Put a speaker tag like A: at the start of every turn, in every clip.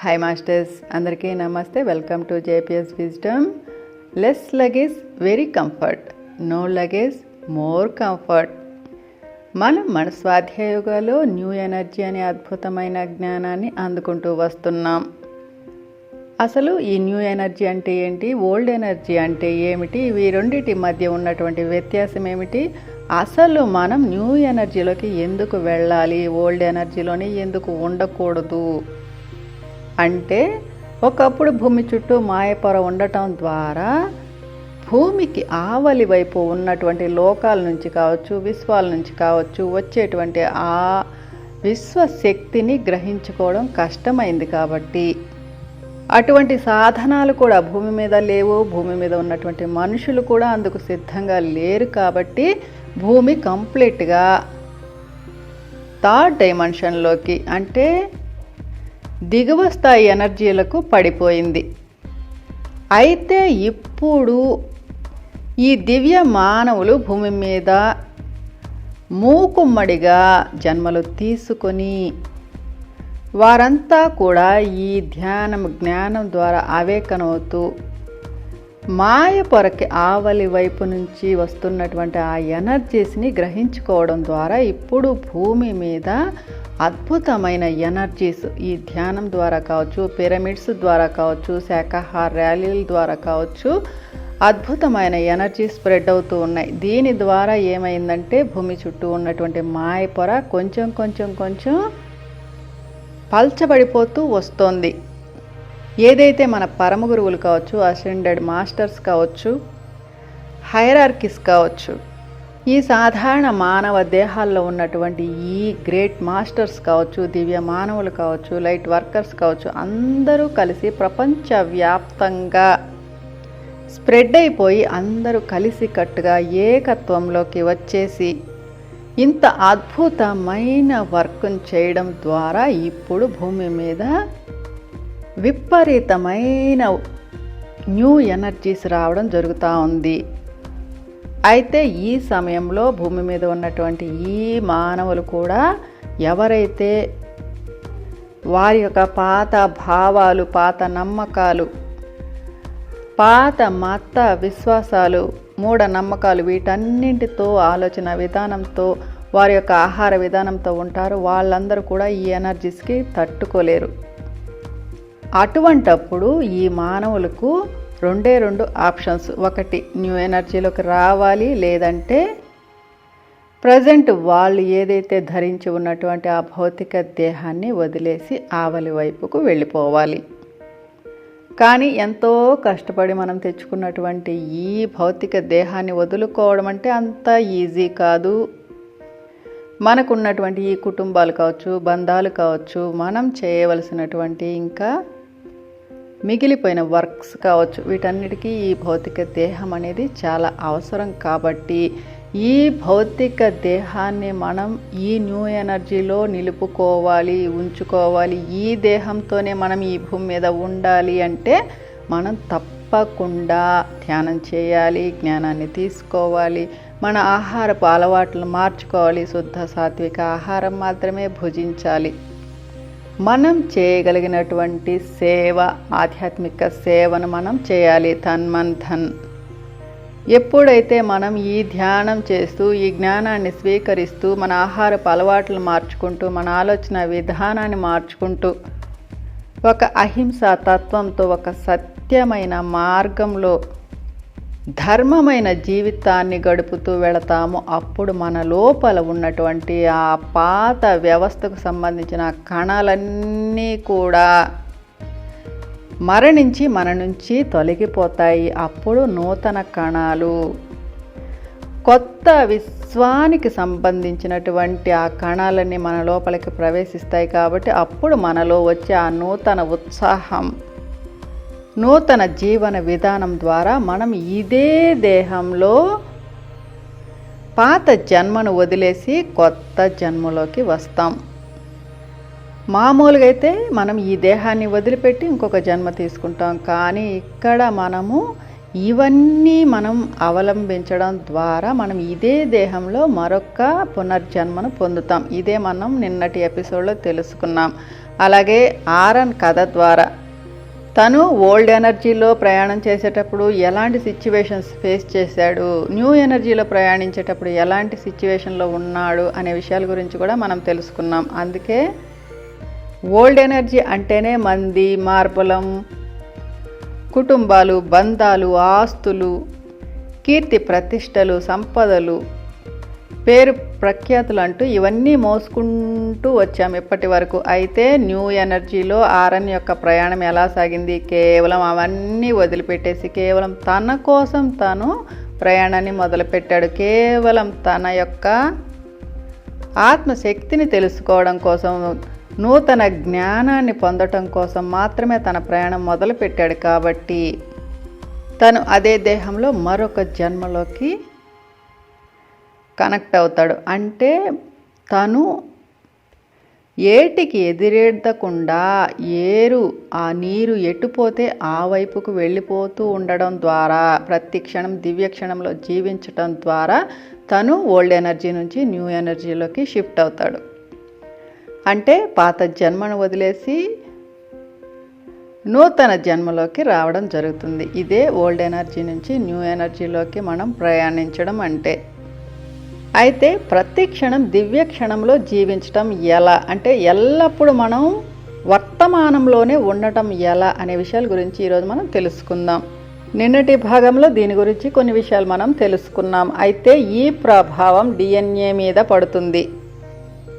A: Hi masters అందరికీ నమస్తే. Welcome to JPS wisdom less luggage very comfort no luggage more comfort మనం మన స్వాధ్యాయోగాలో new energy అనే అద్భుతమైన జ్ఞానాన్ని అందుకుంటూ వస్తున్నాం. అసలు ఈ న్యూ ఎనర్జీ అంటే ఏంటి? ఓల్డ్ ఎనర్జీ అంటే ఏమిటి? ఇవి రెండింటి మధ్య ఉన్నటువంటి వ్యత్యాసం ఏమిటి? అసలు మనం న్యూ ఎనర్జీలోకి ఎందుకు వెళ్ళాలి? ఓల్డ్ ఎనర్జీలోనే ఎందుకు ఉండకూడదు? అంటే ఒకప్పుడు భూమి చుట్టూ మాయపొర ఉండటం ద్వారా భూమికి ఆవలి వైపు ఉన్నటువంటి లోకాల నుంచి కావచ్చు విశ్వాల నుంచి కావచ్చు వచ్చేటువంటి ఆ విశ్వశక్తిని గ్రహించుకోవడం కష్టమైంది కాబట్టి అటువంటి సాధనాలు కూడా భూమి మీద లేవు భూమి మీద ఉన్నటువంటి మనుషులు కూడా అందుకు సిద్ధంగా లేరు కాబట్టి భూమి కంప్లీట్గా థర్డ్ డైమెన్షన్లోకి అంటే దిగువ స్థాయి ఎనర్జీలకు పడిపోయింది. అయితే ఇప్పుడు ఈ దివ్య మానవులు భూమి మీద మూకుమ్మడిగా జన్మలు తీసుకొని వారంతా కూడా ఈ ధ్యానం జ్ఞానం ద్వారా ఆవేకనవుతూ మాయ పొరకి ఆవలి వైపు నుంచి వస్తున్నటువంటి ఆ ఎనర్జీస్ని గ్రహించుకోవడం ద్వారా ఇప్పుడు భూమి మీద అద్భుతమైన ఎనర్జీస్ ఈ ధ్యానం ద్వారా కావచ్చు పిరమిడ్స్ ద్వారా కావచ్చు శాఖాహార ర్యాలీల ద్వారా కావచ్చు అద్భుతమైన ఎనర్జీ స్ప్రెడ్ అవుతూ ఉన్నాయి. దీని ద్వారా ఏమైందంటే భూమి చుట్టూ ఉన్నటువంటి మాయ పొర కొంచెం కొంచెం కొంచెం పల్చబడిపోతూ వస్తోంది. ఏదైతే మన పరమ గురువులు కావచ్చు అసెండెడ్ మాస్టర్స్ కావచ్చు హైరార్కిస్ కావచ్చు ఈ సాధారణ మానవ దేహాల్లో ఉన్నటువంటి ఈ గ్రేట్ మాస్టర్స్ కావచ్చు దివ్య మానవులు కావచ్చు లైట్ వర్కర్స్ కావచ్చు అందరూ కలిసి ప్రపంచవ్యాప్తంగా స్ప్రెడ్ అయిపోయి అందరూ కలిసి కట్టుగా ఏకత్వంలోకి వచ్చేసి ఇంత అద్భుతమైన వర్క్ను చేయడం ద్వారా ఇప్పుడు భూమి మీద విపరీతమైన న్యూ ఎనర్జీస్ రావడం జరుగుతూ ఉంది. అయితే ఈ సమయంలో భూమి మీద ఉన్నటువంటి ఈ మానవులు కూడా ఎవరైతే వారి యొక్క పాత భావాలు పాత నమ్మకాలు పాత మత విశ్వాసాలు మూఢ నమ్మకాలు వీటన్నింటితో ఆలోచన విధానంతో వారి యొక్క ఆహార విధానంతో ఉంటారు. వాళ్ళందరూ కూడా ఈ ఎనర్జీస్కి తట్టుకోలేరు. అటువంటప్పుడు ఈ మానవులకు రెండే రెండు ఆప్షన్స్. ఒకటి న్యూ ఎనర్జీలోకి రావాలి లేదంటే ప్రజెంట్ వాళ్ళు ఏదైతే ధరించి ఉన్నటువంటి ఆ భౌతిక దేహాన్ని వదిలేసి ఆవలి వైపుకు వెళ్ళిపోవాలి. కానీ ఎంతో కష్టపడి మనం తెచ్చుకున్నటువంటి ఈ భౌతిక దేహాన్ని వదులుకోవడం అంటే అంత ఈజీ కాదు. మనకున్నటువంటి ఈ కుటుంబాలు కావచ్చు బంధాలు కావచ్చు మనం చేయవలసినటువంటి ఇంకా మిగిలిపోయిన వర్క్స్ కావచ్చు వీటన్నిటికీ ఈ భౌతిక దేహం అనేది చాలా అవసరం కాబట్టి ఈ భౌతిక దేహాన్ని మనం ఈ న్యూ ఎనర్జీలో నిలుపుకోవాలి ఉంచుకోవాలి. ఈ దేహంతోనే మనం ఈ భూమి మీద ఉండాలి అంటే మనం తప్పకుండా ధ్యానం చేయాలి జ్ఞానాన్ని తీసుకోవాలి మన ఆహారపు అలవాట్లను మార్చుకోవాలి. శుద్ధ సాత్విక ఆహారం మాత్రమే భుజించాలి. మనం చేయగలిగినటువంటి సేవ ఆధ్యాత్మిక సేవను మనం చేయాలి తన్మన్ ధన్. ఎప్పుడైతే మనం ఈ ధ్యానం చేస్తూ ఈ జ్ఞానాన్ని స్వీకరిస్తూ మన ఆహారపు అలవాట్లు మార్చుకుంటూ మన ఆలోచన విధానాన్ని మార్చుకుంటూ ఒక అహింసా తత్వంతో ఒక సత్యమైన మార్గంలో ధర్మమైన జీవితాన్ని గడుపుతూ వెళతాము అప్పుడు మన లోపల ఉన్నటువంటి ఆ పాత వ్యవస్థకు సంబంధించిన కణాలన్నీ కూడా మరణించి మన నుంచి తొలగిపోతాయి. అప్పుడు నూతన కణాలు కొత్త విశ్వానికి సంబంధించినటువంటి ఆ కణాలన్నీ మన లోపలికి ప్రవేశిస్తాయి కాబట్టి అప్పుడు మనలో వచ్చే ఆ నూతన ఉత్సాహం నూతన జీవన విధానం ద్వారా మనం ఇదే దేహంలో పాత జన్మను వదిలేసి కొత్త జన్మలోకి వస్తాం. మామూలుగా అయితే మనం ఈ దేహాన్ని వదిలిపెట్టి ఇంకొక జన్మ తీసుకుంటాం. కానీ ఇక్కడ మనము ఇవన్నీ మనం అవలంబించడం ద్వారా మనం ఇదే దేహంలో మరొక పునర్జన్మను పొందుతాం. ఇదే మనం నిన్నటి ఎపిసోడ్లో తెలుసుకున్నాం. అలాగే ఆరన్ కథ ద్వారా తను ఓల్డ్ ఎనర్జీలో ప్రయాణం చేసేటప్పుడు ఎలాంటి సిచ్యువేషన్స్ ఫేస్ చేశాడు? న్యూ ఎనర్జీలో ప్రయాణించేటప్పుడు ఎలాంటి సిచ్యువేషన్లో ఉన్నాడు? అనే విషయాల గురించి కూడా మనం తెలుసుకున్నాం. అందుకే ఓల్డ్ ఎనర్జీ అంటేనే మంది మార్బలం కుటుంబాలు బంధాలు ఆస్తులు కీర్తి ప్రతిష్టలు సంపదలు పేరు ప్రఖ్యాతులు అంటూ ఇవన్నీ మోసుకుంటూ వచ్చాము ఇప్పటి వరకు. అయితే న్యూ ఎనర్జీలో ఆర్ఎన్ యొక్క ప్రయాణం ఎలా సాగింది? కేవలం అవన్నీ వదిలిపెట్టేసి కేవలం తన కోసం తను ప్రయాణాన్ని మొదలుపెట్టాడు. కేవలం తన యొక్క ఆత్మశక్తిని తెలుసుకోవడం కోసం నూతన జ్ఞానాన్ని పొందటం కోసం మాత్రమే తన ప్రయాణం మొదలుపెట్టాడు. కాబట్టి తను అదే దేహంలో మరొక జన్మలోకి కనెక్ట్ అవుతాడు. అంటే తను ఏటికి ఎదిరెద్దకుండా ఏరు ఆ నీరు ఎటుపోతే ఆ వైపుకు వెళ్ళిపోతూ ఉండడం ద్వారా ప్రతి క్షణం దివ్య క్షణంలో జీవించటం ద్వారా తను ఓల్డ్ ఎనర్జీ నుంచి న్యూ ఎనర్జీలోకి షిఫ్ట్ అవుతాడు. అంటే పాత జన్మను వదిలేసి నూతన జన్మలోకి రావడం జరుగుతుంది. ఇదే ఓల్డ్ ఎనర్జీ నుంచి న్యూ ఎనర్జీలోకి మనం ప్రయాణించడం అంటే. అయితే ప్రతి క్షణం దివ్య క్షణంలో జీవించటం ఎలా? అంటే ఎల్లప్పుడూ మనం వర్తమానంలోనే ఉండటం ఎలా అనే విషయాల గురించి ఈరోజు మనం తెలుసుకుందాం. నిన్నటి భాగంలో దీని గురించి కొన్ని విషయాలు మనం తెలుసుకున్నాం. అయితే ఈ ప్రభావం డిఎన్ఏ మీద పడుతుంది.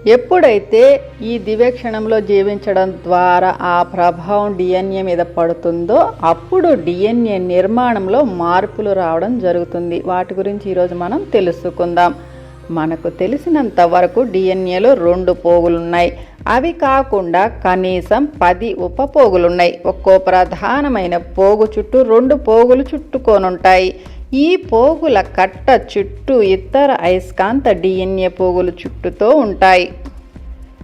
A: ఎప్పుడైతే ఈ దివ్యక్షణంలో జీవించడం ద్వారా ఆ ప్రభావం డిఎన్ఏ మీద పడుతుందో అప్పుడు డిఎన్ఏ నిర్మాణంలో మార్పులు రావడం జరుగుతుంది. వాటి గురించి ఈరోజు మనం తెలుసుకుందాం. మనకు తెలిసినంత వరకు డిఎన్ఏలో రెండు పోగులున్నాయి. అవి కాకుండా కనీసం పది ఉపపోగులున్నాయి. ఒక్కో ప్రధానమైన పోగు చుట్టూ రెండు పోగులు చుట్టుకోనుంటాయి. ఈ పోగుల కట్ట చుట్టూ ఇతర అయస్కాంత డిఎన్ఏ పోగులు చుట్టూతో ఉంటాయి.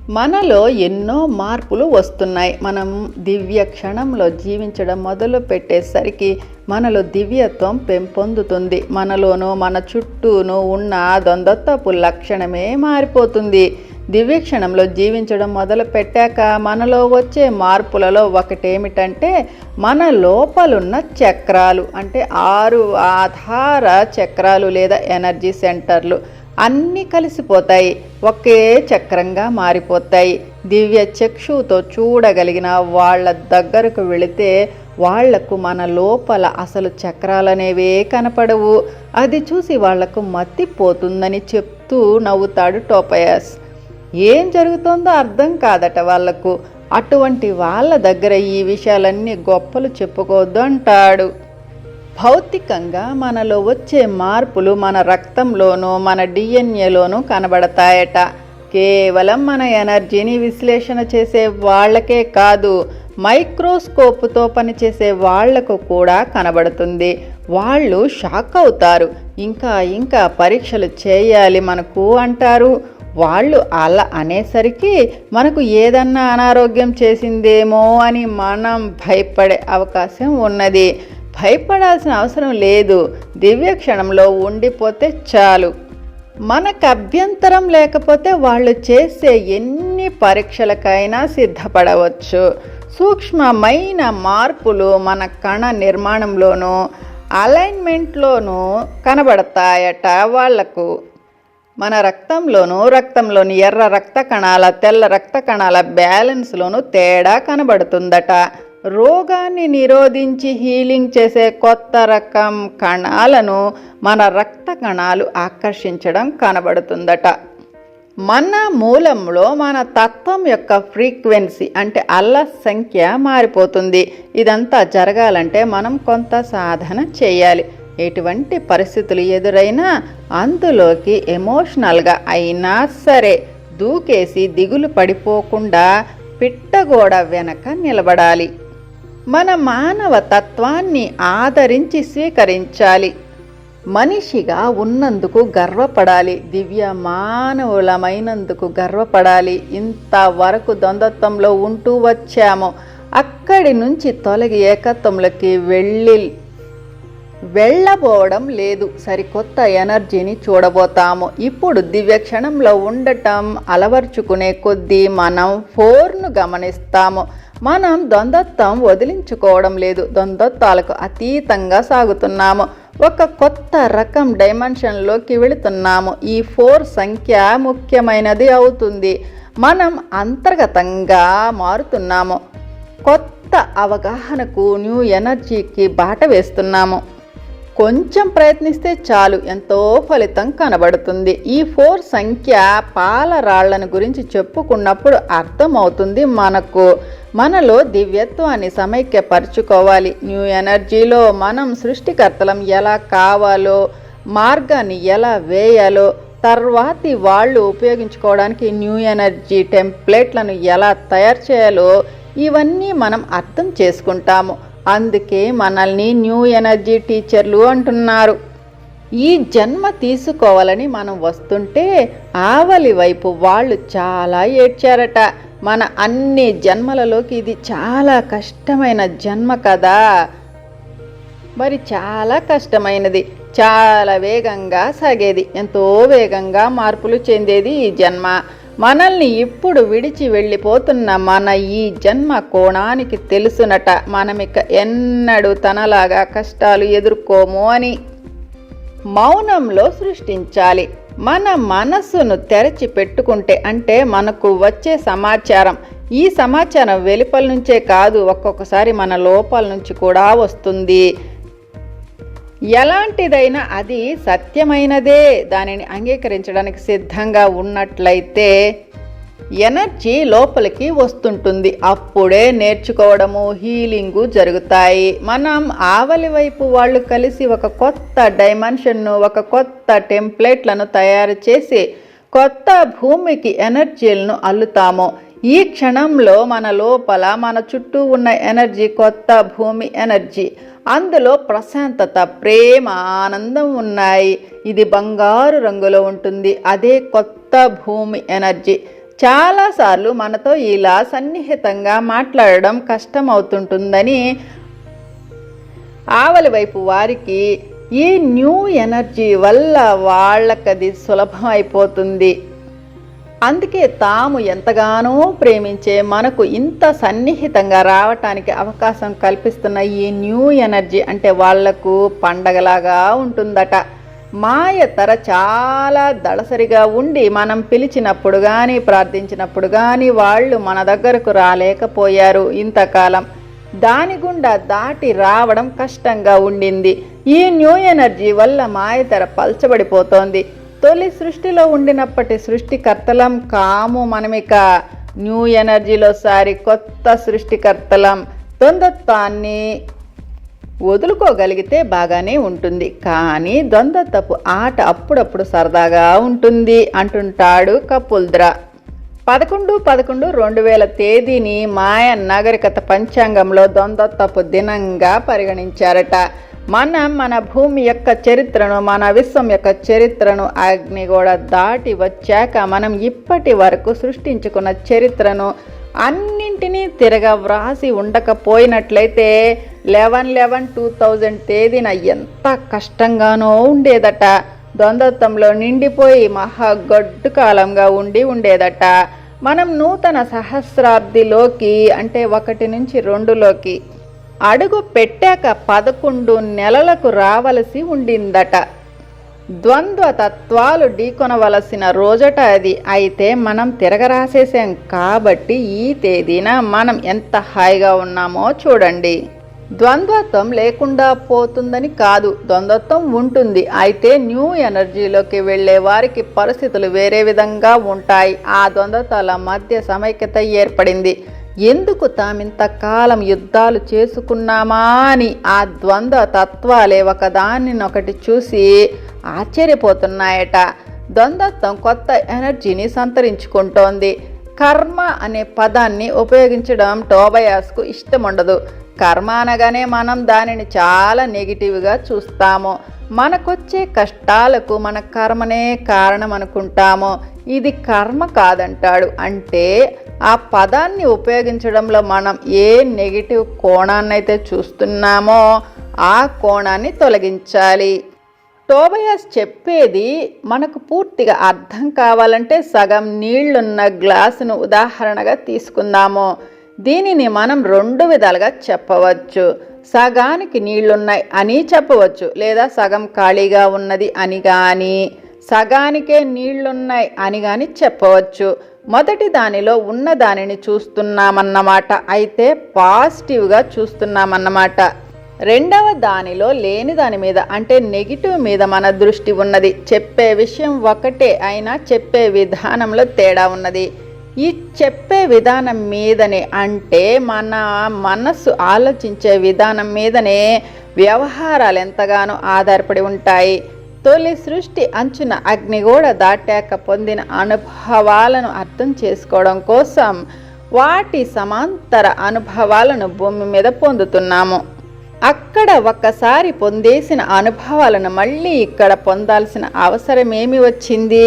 A: మనలో ఎన్నో మార్పులు వస్తున్నాయి. మనం దివ్య క్షణంలో జీవించడం మొదలు పెట్టేసరికి మనలో దివ్యత్వం పెంపొందుతుంది మనలోనూ మన చుట్టూనూ ఉన్న ద్వంద్వత్వపు లక్షణమే మారిపోతుంది. దివ్య క్షణంలో జీవించడం మొదలు పెట్టాక మనలో వచ్చే మార్పులలో ఒకటేమిటంటే మన లోపలున్న చక్రాలు అంటే ఆరు ఆధార చక్రాలు లేదా ఎనర్జీ సెంటర్లు. అన్నీ కలిసిపోతాయి. ఒకే చక్రంగా మారిపోతాయి. దివ్య చక్షుతో చూడగలిగిన వాళ్ళ దగ్గరకు వెళితే వాళ్ళకు మన లోపల అసలు చక్రాలనేవే కనపడవు. అది చూసి వాళ్ళకు మత్తిపోతుందని చెప్తూ నవ్వుతాడు టోపయాస్. ఏం జరుగుతుందో అర్థం కాదట వాళ్ళకు. అటువంటి వాళ్ళ దగ్గర ఈ విషయాలన్నీ గొప్పలు చెప్పుకోవద్దు అంటాడు. భౌతికంగా మనలో వచ్చే మార్పులు మన రక్తంలోనూ మన డిఎన్ఏలోనూ కనబడతాయట. కేవలం మన ఎనర్జీని విశ్లేషణ చేసే వాళ్ళకే కాదు మైక్రోస్కోప్తో పనిచేసే వాళ్ళకు కూడా కనబడుతుంది. వాళ్ళు షాక్ అవుతారు. ఇంకా ఇంకా పరీక్షలు చేయాలి మనకు అంటారు. వాళ్ళు అలా అనేసరికి మనకు ఏదన్నా అనారోగ్యం చేసిందేమో అని మనం భయపడే అవకాశం ఉన్నది. భయపడాల్సిన అవసరం లేదు. దివ్య క్షణంలో ఉండిపోతే చాలు. మనకు అభ్యంతరం లేకపోతే వాళ్ళు చేసే ఎన్ని పరీక్షలకైనా సిద్ధపడవచ్చు. సూక్ష్మమైన మార్పులు మన కణ నిర్మాణంలోనూ అలైన్మెంట్లోనూ కనబడతాయట వాళ్ళకు. మన రక్తంలోనూ రక్తంలోని ఎర్ర రక్త కణాల తెల్ల రక్త కణాల బ్యాలెన్స్లోనూ తేడా కనబడుతుందట. రోగాన్ని నిరోధించి హీలింగ్ చేసే కొత్త రకం కణాలను మన రక్త కణాలు ఆకర్షించడం కనబడుతుందట. మన మూలంలో మన తత్వం యొక్క ఫ్రీక్వెన్సీ అంటే అల్ల సంఖ్య మారిపోతుంది. ఇదంతా జరగాలంటే మనం కొంత సాధన చేయాలి. ఎటువంటి పరిస్థితులు ఎదురైనా అందులోకి ఎమోషనల్గా అయినా సరే దూకేసి దిగులు పడిపోకుండా పిట్టగోడ వెనక నిలబడాలి. మన మానవ తత్వాన్ని ఆదరించి స్వీకరించాలి. మనిషిగా ఉన్నందుకు గర్వపడాలి. దివ్య మానవులమైనందుకు గర్వపడాలి. ఇంతవరకు ద్వంద్వత్వంలో ఉంటూ వచ్చాము. అక్కడి నుంచి తొలగి ఏకత్వంలోకి వెళ్ళి వెళ్ళబోవడం లేదు. సరికొత్త ఎనర్జీని చూడబోతాము. ఇప్పుడు దివ్య క్షణంలో ఉండటం అలవర్చుకునే కొద్దీ మనం ఫోర్ను గమనిస్తాము. మనం ద్వంద్వత్వం వదిలించుకోవడం లేదు. ద్వంద్వత్వాలకు అతీతంగా సాగుతున్నాము. ఒక కొత్త రకం డైమెన్షన్లోకి వెళుతున్నాము. ఈ ఫోర్ సంఖ్య ముఖ్యమైనది అవుతుంది. మనం అంతర్గతంగా మారుతున్నాము. కొత్త అవగాహనకు న్యూ ఎనర్జీకి బాట వేస్తున్నాము. కొంచెం ప్రయత్నిస్తే చాలు. ఎంతో ఫలితం కనబడుతుంది. ఈ ఫోర్ సంఖ్య పాలరాళ్ళను గురించి చెప్పుకున్నప్పుడు అర్థమవుతుంది మనకు. మనలో దివ్యత్వాన్ని సమైక్యపరుచుకోవాలి. న్యూ ఎనర్జీలో మనం సృష్టికర్తలం ఎలా కావాలో మార్గాన్ని ఎలా వేయాలో తర్వాతి వాళ్ళు ఉపయోగించుకోవడానికి న్యూ ఎనర్జీ టెంప్లెట్లను ఎలా తయారు చేయాలో ఇవన్నీ మనం అర్థం చేసుకుంటాము. అందుకే మనల్ని న్యూ ఎనర్జీ టీచర్లు అంటున్నారు. ఈ జన్మ తీసుకోవాలని మనం వస్తుంటే ఆవలి వైపు వాళ్ళు చాలా ఏడ్చారట. మన అన్ని జన్మలలోకి ఇది చాలా కష్టమైన జన్మ కదా. మరి చాలా కష్టమైనది. చాలా వేగంగా సాగేది. ఎంతో వేగంగా మార్పులు చెందేది ఈ జన్మ. మనల్ని ఇప్పుడు విడిచి వెళ్ళిపోతున్న మన ఈ జన్మ కోణానికి తెలుసునట. మనమిక ఎన్నడూ తనలాగా కష్టాలు ఎదుర్కోము అని మౌనంలో సృష్టించాలి. మన మనస్సును తెరచి పెట్టుకుంటే అంటే మనకు వచ్చే సమాచారం. ఈ సమాచారం వెలుపల నుంచే కాదు ఒక్కొక్కసారి మన లోపల నుంచి కూడా వస్తుంది. ఎలాంటిదైనా అది సత్యమైనదే. దానిని అంగీకరించడానికి సిద్ధంగా ఉన్నట్లయితే ఎనర్జీ లోపలికి వస్తుంటుంది. అప్పుడే నేర్చుకోవడము హీలింగు జరుగుతాయి. మనం ఆవలి వైపు వాళ్ళు కలిసి ఒక కొత్త డైమెన్షన్ను ఒక కొత్త టెంప్లెట్లను తయారు చేసి కొత్త భూమికి ఎనర్జీలను అల్లుతాము. ఈ క్షణంలో మన లోపల మన చుట్టూ ఉన్న ఎనర్జీ కొత్త భూమి ఎనర్జీ అందులో ప్రశాంతత ప్రేమ ఆనందం ఉన్నాయి. ఇది బంగారు రంగులో ఉంటుంది. అదే కొత్త భూమి ఎనర్జీ. చాలాసార్లు మనతో ఇలా సన్నిహితంగా మాట్లాడడం కష్టమవుతుంటుందని ఆవలి వైపు వారికి ఈ న్యూ ఎనర్జీ వల్ల వాళ్ళకది సులభం అయిపోతుంది అందుకే తాము ఎంతగానో ప్రేమించే మనకు ఇంత సన్నిహితంగా రావటానికి అవకాశం కల్పిస్తున్న ఈ న్యూ ఎనర్జీ అంటే వాళ్ళకు పండగలాగా ఉంటుందట. మాయ తర చాలా దళసరిగా ఉండి మనం పిలిచినప్పుడు కానీ ప్రార్థించినప్పుడు కానీ వాళ్ళు మన దగ్గరకు రాలేకపోయారు ఇంతకాలం. దాని గుండా దాటి రావడం కష్టంగా ఉండింది. ఈ న్యూ ఎనర్జీ వల్ల మాయతర పల్చబడిపోతోంది. తొలి సృష్టిలో ఉండినప్పటి సృష్టికర్తలం కాము. మనమిక న్యూ ఎనర్జీలో సారి కొత్త సృష్టికర్తలం. ద్వంద్వత్వాన్ని వదులుకోగలిగితే బాగానే ఉంటుంది. కానీ ద్వంద్వత్వపు ఆట అప్పుడప్పుడు సరదాగా ఉంటుంది అంటుంటాడు కపుల్ద్ర. పదకొండు పదకొండు రెండు వేల తేదీని మాయ నాగరికత పంచాంగంలో ద్వంద్వత్వపు దినంగా పరిగణించారట. మనం మన భూమి యొక్క చరిత్రను మన విశ్వం యొక్క చరిత్రను అగ్నిగోడ దాటి వచ్చాక మనం ఇప్పటి వరకు సృష్టించుకున్న చరిత్రను అన్నింటినీ తిరగ వ్రాసి ఉండకపోయినట్లయితే లెవెన్ లెవెన్ టూ థౌజండ్ తేదీన ఎంత కష్టంగానో ఉండేదట. ద్వంద్వత్వంలో నిండిపోయి మహా గడ్డు కాలంగా ఉండి ఉండేదట. మనం నూతన సహస్రాబ్దిలోకి అంటే ఒకటి నుంచి రెండులోకి అడుగు పెట్టాక పదకొండు నెలలకు రావలసి ఉండిందట. ద్వంద్వ తత్వాలు ఢీకొనవలసిన రోజట అది. అయితే మనం తిరగరాసేసాం కాబట్టి ఈ తేదీన మనం ఎంత హాయిగా ఉన్నామో చూడండి. ద్వంద్వత్వం లేకుండా పోతుందని కాదు. ద్వంద్వత్వం ఉంటుంది. అయితే న్యూ ఎనర్జీలోకి వెళ్ళే వారికి పరిస్థితులు వేరే విధంగా ఉంటాయి. ఆ ద్వంద్వతాల మధ్య సమైక్యత ఏర్పడింది. ఎందుకు తామింతకాలం యుద్ధాలు చేసుకున్నామా అని ఆ ద్వంద్వ తత్వాలే ఒకదానినొకటి చూసి ఆశ్చర్యపోతున్నాయట. ద్వంద్వత్వం కొత్త ఎనర్జీని సంతరించుకుంటోంది. కర్మ అనే పదాన్ని ఉపయోగించడం టోబయాస్కు ఇష్టం ఉండదు కర్మ అనగానే మనం దానిని చాలా నెగిటివ్గా చూస్తాము. మనకొచ్చే కష్టాలకు మన కర్మనే కారణం అనుకుంటాము ఇది కర్మ కాదంటాడు. అంటే ఆ పదాన్ని ఉపయోగించడంలో మనం ఏ నెగిటివ్ కోణాన్నైతే చూస్తున్నామో ఆ కోణాన్ని తొలగించాలి. టోబయాస్ చెప్పేది మనకు పూర్తిగా అర్థం కావాలంటే సగం నీళ్ళున్న గ్లాసును ఉదాహరణగా తీసుకుందాము. దీనిని మనం రెండు విధాలుగా చెప్పవచ్చు. సగానికి నీళ్ళున్నాయి అని చెప్పవచ్చు. లేదా సగం ఖాళీగా ఉన్నది అని కానీ సగానికే నీళ్ళున్నాయి అని కానీ చెప్పవచ్చు. మొదటి దానిలో ఉన్న దానిని చూస్తున్నామన్నమాట. అయితే పాజిటివ్గా చూస్తున్నామన్నమాట. రెండవ దానిలో లేని దాని మీద అంటే నెగిటివ్ మీద మన దృష్టి ఉన్నది. చెప్పే విషయం ఒకటే అయినా చెప్పే విధానంలో తేడా ఉన్నది. ఈ చెప్పే విధానం మీదనే అంటే మన మనస్సు ఆలోచించే విధానం మీదనే వ్యవహారాలు ఎంతగానో ఆధారపడి ఉంటాయి. తొలి సృష్టి అంచున అగ్నిగోడ దాటాక పొందిన అనుభవాలను అర్థం చేసుకోవడం కోసం వాటి సమాంతర అనుభవాలను భూమి మీద పొందుతున్నాము. అక్కడ ఒక్కసారి పొందేసిన అనుభవాలను మళ్ళీ ఇక్కడ పొందాల్సిన అవసరం ఏమి వచ్చింది?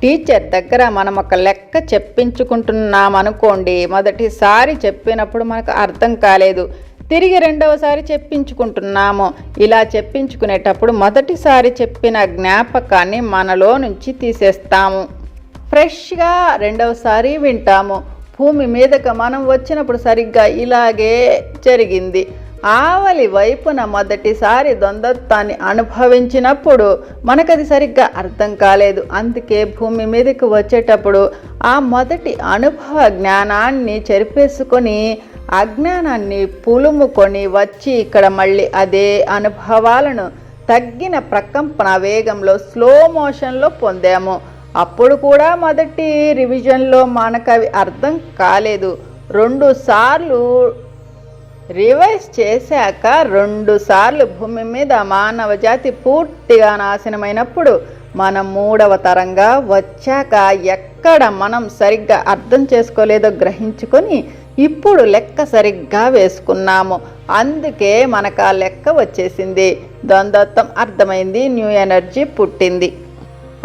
A: టీచర్ దగ్గర మనం ఒక లెక్క చెప్పించుకుంటున్నాం అనుకోండి మొదటిసారి చెప్పినప్పుడు మనకు అర్థం కాలేదు. తిరిగి రెండవసారి చెప్పించుకుంటున్నాము. ఇలా చెప్పించుకునేటప్పుడు మొదటిసారి చెప్పిన జ్ఞాపకాన్ని మనలో నుంచి తీసేస్తాము. ఫ్రెష్గా రెండవసారి వింటాము. భూమి మీదకు మనం వచ్చినప్పుడు సరిగ్గా ఇలాగే జరిగింది. ఆవలి వైపున మొదటిసారి ద్వంద్వత్వాన్ని అనుభవించినప్పుడు మనకది సరిగ్గా అర్థం కాలేదు. అందుకే భూమి మీదకి వచ్చేటప్పుడు ఆ మొదటి అనుభవ జ్ఞానాన్ని చెరిపేసుకొని అజ్ఞానాన్ని పులుముకొని వచ్చి ఇక్కడ మళ్ళీ అదే అనుభవాలను తగ్గిన ప్రకంపన వేగంలో స్లో మోషన్లో పొందాము. అప్పుడు కూడా మొదటి రివిజన్లో మనకవి అర్థం కాలేదు. రెండు సార్లు రివైజ్ చేశాక రెండు సార్లు భూమి మీద మానవ జాతి పూర్తిగా నాశనమైనప్పుడు మనం మూడవ తరంగా వచ్చాక ఎక్కడ మనం సరిగ్గా అర్థం చేసుకోలేదో గ్రహించుకొని ఇప్పుడు లెక్క సరిగ్గా వేసుకున్నాము. అందుకే మనకు ఆ లెక్క వచ్చేసింది. ద్వంద్వత్వం అర్థమైంది న్యూ ఎనర్జీ పుట్టింది.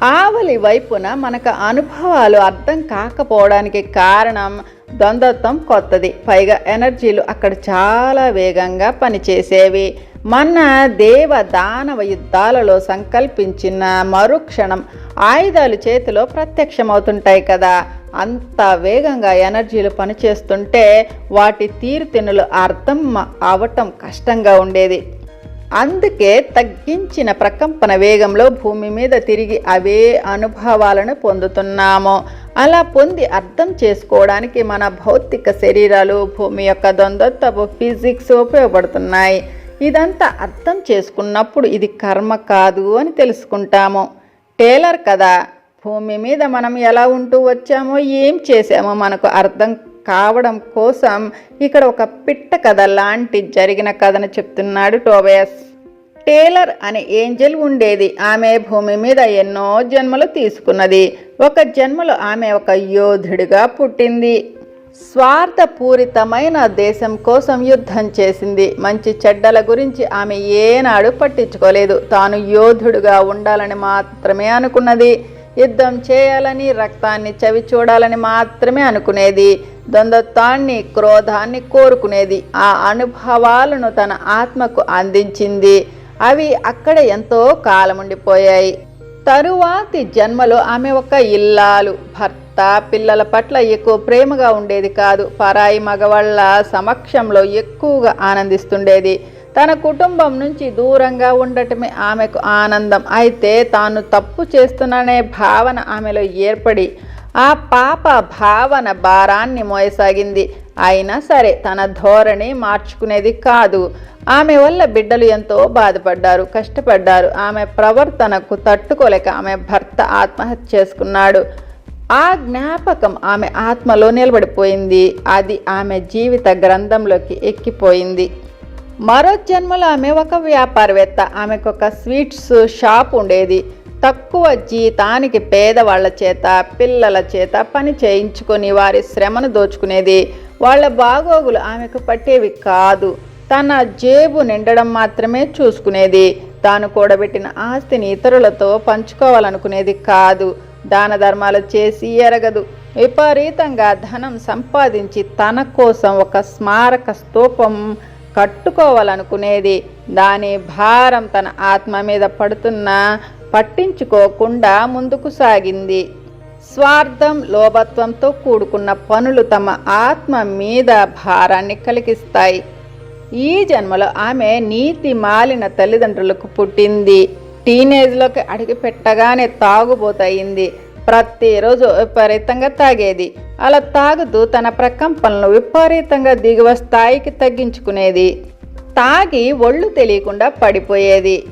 A: ఆవలి వైపున మనకు అనుభవాలు అర్థం కాకపోవడానికి కారణం ద్వంద్వత్వం కొత్తది. పైగా ఎనర్జీలు అక్కడ చాలా వేగంగా పనిచేసేవి. మన దేవ దానవ యుద్ధాలలో సంకల్పించిన మరుక్షణం ఆయుధాలు చేతిలో ప్రత్యక్షమవుతుంటాయి కదా. అంత వేగంగా ఎనర్జీలు పనిచేస్తుంటే వాటి తీరుతెన్నులు అర్థం అవటం కష్టంగా ఉండేది. అందుకే తగ్గించిన ప్రకంపన వేగంలో భూమి మీద తిరిగి అవే అనుభవాలను పొందుతున్నాము. అలా పొంది అర్థం చేసుకోవడానికి మన భౌతిక శరీరాలు భూమి యొక్క ద్వంద్వత్వపు ఫిజిక్స్ ఉపయోగపడుతున్నాయి. ఇదంతా అర్థం చేసుకున్నప్పుడు ఇది కర్మ కాదు అని తెలుసుకుంటాము. టేలర్ కదా భూమి మీద మనం ఎలా ఉంటూ వచ్చామో ఏం చేసామో మనకు అర్థం కావడం కోసం ఇక్కడ ఒక పిట్ట కథ లాంటి జరిగిన కథను చెప్తున్నాడు టోబయస్ టేలర్ అనే ఏంజల్ ఉండేది. ఆమె భూమి మీద ఎన్నో జన్మలు తీసుకున్నది. ఒక జన్మలో ఆమె ఒక యోధుడిగా పుట్టింది. స్వార్థపూరితమైన దేశం కోసం యుద్ధం చేసింది. మంచి చెడ్డల గురించి ఆమె ఏనాడు పట్టించుకోలేదు. తాను యోధుడుగా ఉండాలని మాత్రమే అనుకున్నది. యుద్ధం చేయాలని రక్తాన్ని చవి చూడాలని మాత్రమే అనుకునేది. ద్వంద్వత్వాన్ని క్రోధాన్ని కోరుకునేది. ఆ అనుభవాలను తన ఆత్మకు అందించింది. అవి అక్కడ ఎంతో కాలం ఉండిపోయాయి తరువాతి జన్మలో ఆమె ఒక ఇల్లాలు. భర్త పిల్లల పట్ల ఎక్కువ ప్రేమగా ఉండేది కాదు. పరాయి మగవాళ్ళ సమక్షంలో ఎక్కువగా ఆనందిస్తుండేది. తన కుటుంబం నుంచి దూరంగా ఉండటమే ఆమెకు ఆనందం. అయితే తాను తప్పు చేస్తున్నానే భావన ఆమెలో ఏర్పడి ఆ పాప భావన భారాన్ని మోయసాగింది. అయినా సరే తన ధోరణి మార్చుకునేది కాదు. ఆమె వల్ల బిడ్డలు ఎంతో బాధపడ్డారు కష్టపడ్డారు. ఆమె ప్రవర్తనకు తట్టుకోలేక ఆమె భర్త ఆత్మహత్య చేసుకున్నాడు. ఆ జ్ఞాపకం ఆమె ఆత్మలో నిలబడిపోయింది. అది ఆమె జీవిత గ్రంథంలోకి ఎక్కిపోయింది. మరో జన్మలో ఆమె ఒక వ్యాపారవేత్త. ఆమెకు ఒక స్వీట్స్ షాప్ ఉండేది. తక్కువ జీతానికి పేదవాళ్ళ చేత పిల్లల చేత పని చేయించుకొని వారి శ్రమను దోచుకునేది. వాళ్ళ బాగోగులు ఆమెకు పట్టేవి కాదు. తన జేబు నిండడం మాత్రమే చూసుకునేది. తాను కూడబెట్టిన ఆస్తిని ఇతరులతో పంచుకోవాలనుకునేది కాదు. దాన ధర్మాలు చేసి ఎరగదు. విపరీతంగా ధనం సంపాదించి తన కోసం ఒక స్మారక స్తూపం కట్టుకోవాలనుకునేది. దాని భారం తన ఆత్మ మీద పడుతున్నా పట్టించుకోకుండా ముందుకు సాగింది. స్వార్థం లోభత్వంతో కూడుకున్న పనులు తమ ఆత్మ మీద భారాన్ని కలిగిస్తాయి. ఈ జన్మలో ఆమె నీతి మాలిన తల్లిదండ్రులకు పుట్టింది. టీనేజ్లోకి అడిగి పెట్టగానే తాగుబోతయింది. ప్రతిరోజు విపరీతంగా తాగేది. అలా తాగుతూ తన ప్రకంపనలు విపరీతంగా దిగువ స్థాయికి తగ్గించుకునేది. తాగి ఒళ్ళు తెలియకుండా పడిపోయేది.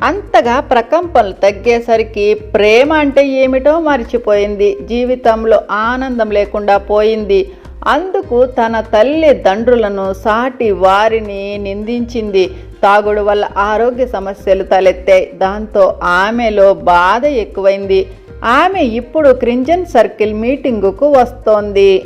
A: అంతగా ప్రకంపనలు తగ్గేసరికి ప్రేమ అంటే ఏమిటో మర్చిపోయింది. జీవితంలో ఆనందం లేకుండా పోయింది. అందుకు తన తల్లి తండ్రులను సాటి వారిని నిందించింది. తాగుడు వల్ల ఆరోగ్య సమస్యలు తలెత్తాయి. దాంతో ఆమెలో బాధ ఎక్కువైంది. ఆమె ఇప్పుడు క్రింజన్ సర్కిల్ మీటింగుకు వస్తోంది.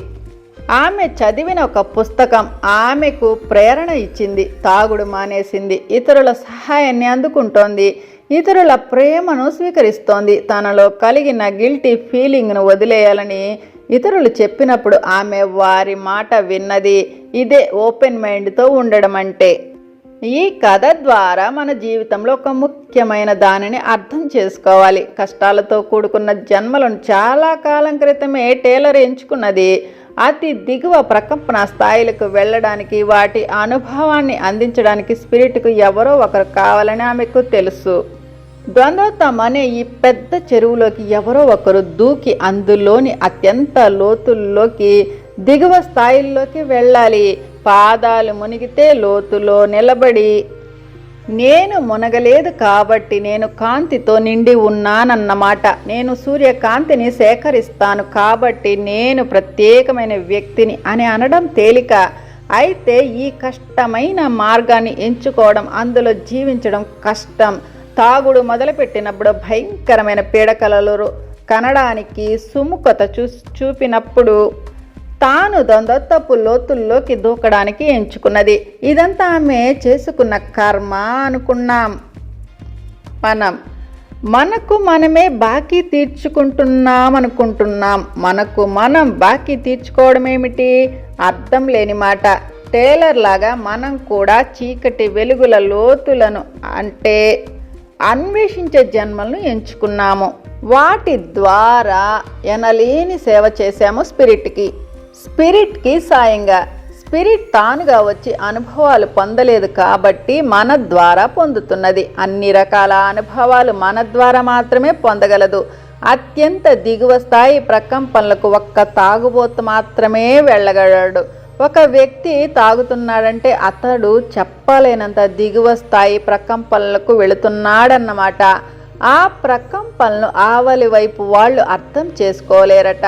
A: ఆమె చదివిన ఒక పుస్తకం ఆమెకు ప్రేరణ ఇచ్చింది తాగుడు మానేసింది ఇతరుల సహాయాన్ని అందుకుంటోంది ఇతరుల ప్రేమను స్వీకరిస్తోంది. తనలో కలిగిన గిల్టీ ఫీలింగ్ను వదిలేయాలని ఇతరులు చెప్పినప్పుడు ఆమె వారి మాట విన్నది. ఇదే ఓపెన్ మైండ్తో ఉండడం అంటే ఈ కథ ద్వారా మన జీవితంలో ఒక ముఖ్యమైన దానిని అర్థం చేసుకోవాలి. కష్టాలతో కూడుకున్న జన్మలను చాలా కాలం క్రితమే టేలర్ ఎంచుకున్నది. అతి దిగువ ప్రకంపన స్థాయిలకు వెళ్ళడానికి వాటి అనుభవాన్ని అందించడానికి స్పిరిట్కు ఎవరో ఒకరు కావాలని ఆమెకు తెలుసు. ద్వంద్వతం అనే ఈ పెద్ద చెరువులోకి ఎవరో ఒకరు దూకి అందులోని అత్యంత లోతుల్లోకి దిగువ స్థాయిల్లోకి వెళ్ళాలి. పాదాలు మునిగితే లోతులో నిలబడి నేను మునగలేదు కాబట్టి నేను కాంతితో నిండి ఉన్నానన్నమాట. నేను సూర్యకాంతిని సేకరిస్తాను కాబట్టి నేను ప్రత్యేకమైన వ్యక్తిని అని అనడం తేలిక. అయితే ఈ కష్టమైన మార్గాన్ని ఎంచుకోవడం అందులో జీవించడం కష్టం. తాగుడు మొదలుపెట్టినప్పుడు భయంకరమైన పీడకలలు కనడానికి సుముఖత చూ చూపినప్పుడు తాను దొందత్తపు లోతుల్లోకి దూకడానికి ఎంచుకున్నది. ఇదంతా ఆమె చేసుకున్న కర్మ అనుకున్నాం. మనం మనకు మనమే బాకీ తీర్చుకుంటున్నాం అనుకుంటున్నాం మనకు మనం బాకీ తీర్చుకోవడం ఏమిటి అర్థం లేని మాట. టేలర్ లాగా మనం కూడా చీకటి వెలుగుల లోతులను అంటే అన్వేషించే జన్మలను ఎంచుకున్నాము. వాటి ద్వారా ఎనలేని సేవ చేశాము స్పిరిట్కి. స్పిరిట్కి సాయంగా. స్పిరిట్ తానుగా వచ్చి అనుభవాలు పొందలేదు కాబట్టి మన ద్వారా పొందుతున్నది. అన్ని రకాల అనుభవాలు మన ద్వారా మాత్రమే పొందగలదు. అత్యంత దిగువ స్థాయి ప్రకంపనలకు ఒక్క తాగుబోతు మాత్రమే వెళ్ళగలడు. ఒక వ్యక్తి తాగుతున్నాడంటే అతడు చెప్పలేనంత దిగువ స్థాయి ప్రకంపనలకు వెళుతున్నాడన్నమాట. ఆ ప్రకంపనలు ఆవలి వైపు వాళ్ళు అర్థం చేసుకోలేరట.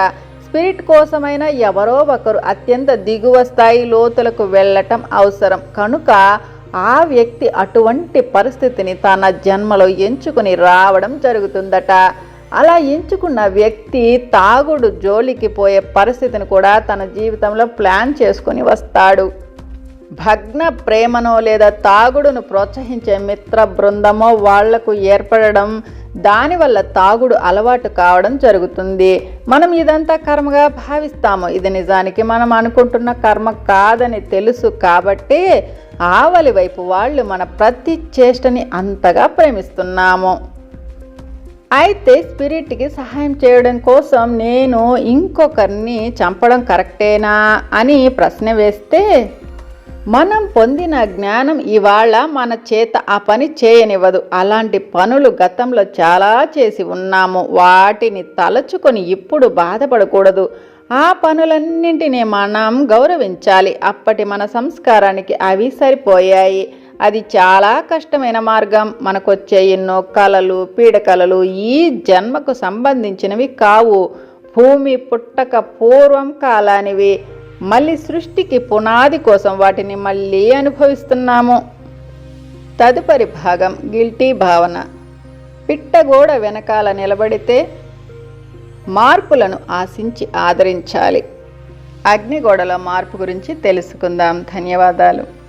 A: స్పిరిట్ కోసమైనా ఎవరో ఒకరు అత్యంత దిగువ స్థాయి లోతులకు వెళ్ళటం అవసరం. కనుక ఆ వ్యక్తి అటువంటి పరిస్థితిని తన జన్మలో ఎంచుకుని రావడం జరుగుతుందట. అలా ఎంచుకున్న వ్యక్తి తాగుడు జోలికి పోయే పరిస్థితిని కూడా తన జీవితంలో ప్లాన్ చేసుకొని వస్తాడు. భగ్న ప్రేమనో లేదా తాగుడును ప్రోత్సహించే మిత్ర బృందమో వాళ్ళకు ఏర్పడడం దానివల్ల తాగుడు అలవాటు కావడం జరుగుతుంది. మనం ఇదంతా కర్మగా భావిస్తాము. ఇది నిజానికి మనం అనుకుంటున్న కర్మ కాదని తెలుసు కాబట్టి ఆవలి వైపు వాళ్ళు మన ప్రతి చేష్టని అంతగా ప్రేమిస్తున్నాము. అయితే స్పిరిట్కి సహాయం చేయడం కోసం నేను ఇంకొకరిని చంపడం కరెక్టేనా అని ప్రశ్న వేస్తే మనం పొందిన జ్ఞానం ఇవాళ మన చేత ఆ పని చేయనివ్వదు. అలాంటి పనులు గతంలో చాలా చేసి ఉన్నాము. వాటిని తలచుకొని ఇప్పుడు బాధపడకూడదు. ఆ పనులన్నింటినీ మనం గౌరవించాలి. అప్పటి మన సంస్కారానికి అవి సరిపోయాయి. అది చాలా కష్టమైన మార్గం. మనకొచ్చే ఎన్నో కళలు పీడకలలు ఈ జన్మకు సంబంధించినవి కావు. భూమి పుట్టక పూర్వం కాలానివి. మళ్ళీ సృష్టికి పునాది కోసం వాటిని మళ్ళీ అనుభవిస్తున్నాము. తదుపరి భాగం గిల్టీ భావన. పిట్టగోడ వెనకాల నిలబడితే మార్పులను ఆశించి ఆదరించాలి. అగ్నిగోడల మార్పు గురించి తెలుసుకుందాం. ధన్యవాదాలు.